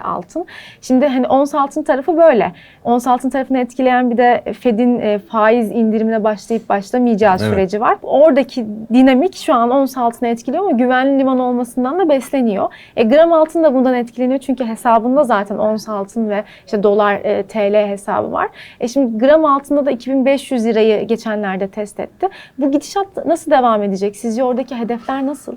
altın. Şimdi hani ons altın tarafı böyle. Ons altın tarafını etkileyen bir de Fed'in e, faiz indirimine başlayıp başlamayacağı Evet. süreci var. Oradaki dinamik şu an ons altını etkiliyor ama güvenli liman olmasından da besleniyor. E, gram altın da bundan etkileniyor çünkü hesabında zaten ons altın ve işte dolar e, TL hesabı var. E şimdi gram altında da 2500 lirayı geçenlerde test etti. Bu gidişat nasıl devam edecek? Sizce oradaki hedefler nasıl?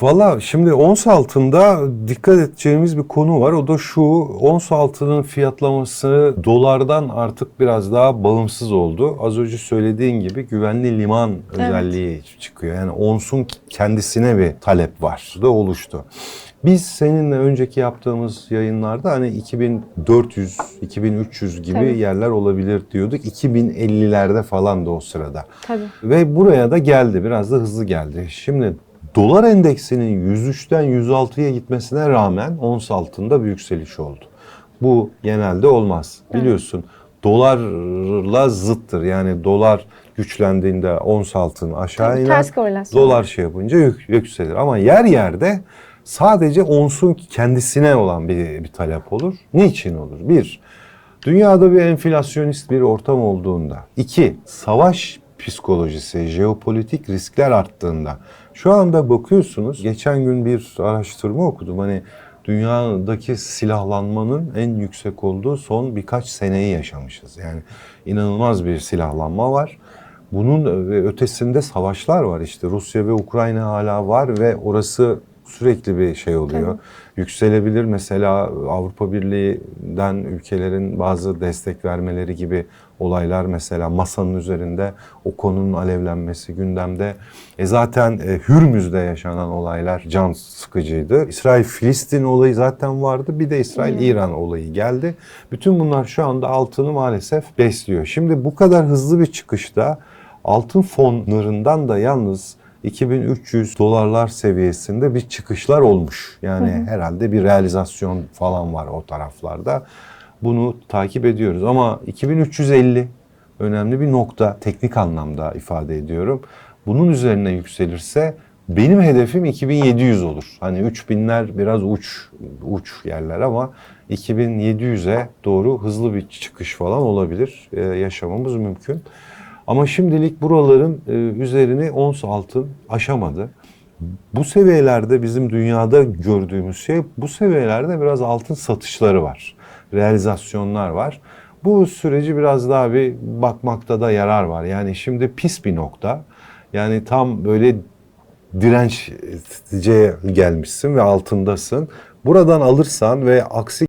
Valla şimdi ons altında dikkat edeceğimiz bir konu var. O da şu ons altının fiyatlaması dolardan artık biraz daha bağımsız oldu. Az önce söylediğin gibi güvenli liman özelliği çıkıyor. Yani onsun kendisine bir talep var da oluştu. Biz seninle önceki yaptığımız yayınlarda hani 2400, 2300 gibi Tabii. yerler olabilir diyorduk. 2050'lerde falan da o sırada. Tabii. Ve buraya da geldi. Biraz da hızlı geldi. Şimdi dolar endeksinin 103'ten 106'ya gitmesine rağmen ons altında bir yükseliş oldu. Bu genelde olmaz. Biliyorsun dolarla zıttır. Yani dolar güçlendiğinde ons altın aşağı Tabii, iner. Dolar şey yapınca yük- yükselir. Ama yer yerde sadece onsun kendisine olan bir, bir talep olur. Niçin olur? Bir, dünyada bir enflasyonist bir ortam olduğunda. iki savaş psikolojisi, jeopolitik riskler arttığında. Şu anda bakıyorsunuz, geçen gün bir araştırma okudum. Hani dünyadaki silahlanmanın en yüksek olduğu son birkaç seneyi yaşamışız. Yani inanılmaz bir silahlanma var. Bunun e, ötesinde savaşlar var işte Rusya ve Ukrayna hala var ve orası sürekli bir şey oluyor. Tabii. Yükselebilir mesela Avrupa Birliği'den ülkelerin bazı destek vermeleri gibi olaylar mesela masanın üzerinde o konunun alevlenmesi gündemde. E zaten e, Hürmüz'de yaşanan olaylar can sıkıcıydı. İsrail-Filistin olayı zaten vardı. Bir de İsrail-İran olayı geldi. Bütün bunlar şu anda altını maalesef besliyor. Şimdi bu kadar hızlı bir çıkışta altın fonlarından da yalnız 2300 dolarlar seviyesinde bir çıkışlar olmuş. Yani herhalde bir realizasyon falan var o taraflarda. Bunu takip ediyoruz ama 2350 önemli bir nokta teknik anlamda ifade ediyorum. Bunun üzerine yükselirse benim hedefim 2700 olur. Hani 3000'ler biraz uç uç yerler ama 2700'e doğru hızlı bir çıkış falan olabilir. Ee, yaşamamız mümkün. Ama şimdilik buraların e, üzerini ons altın aşamadı. Bu seviyelerde bizim dünyada gördüğümüz şey bu seviyelerde biraz altın satışları var. Realizasyonlar var. Bu süreci biraz daha bir bakmakta da yarar var. Yani şimdi pis bir nokta. Yani tam böyle dirençce gelmişsin ve altındasın. Buradan alırsan ve aksi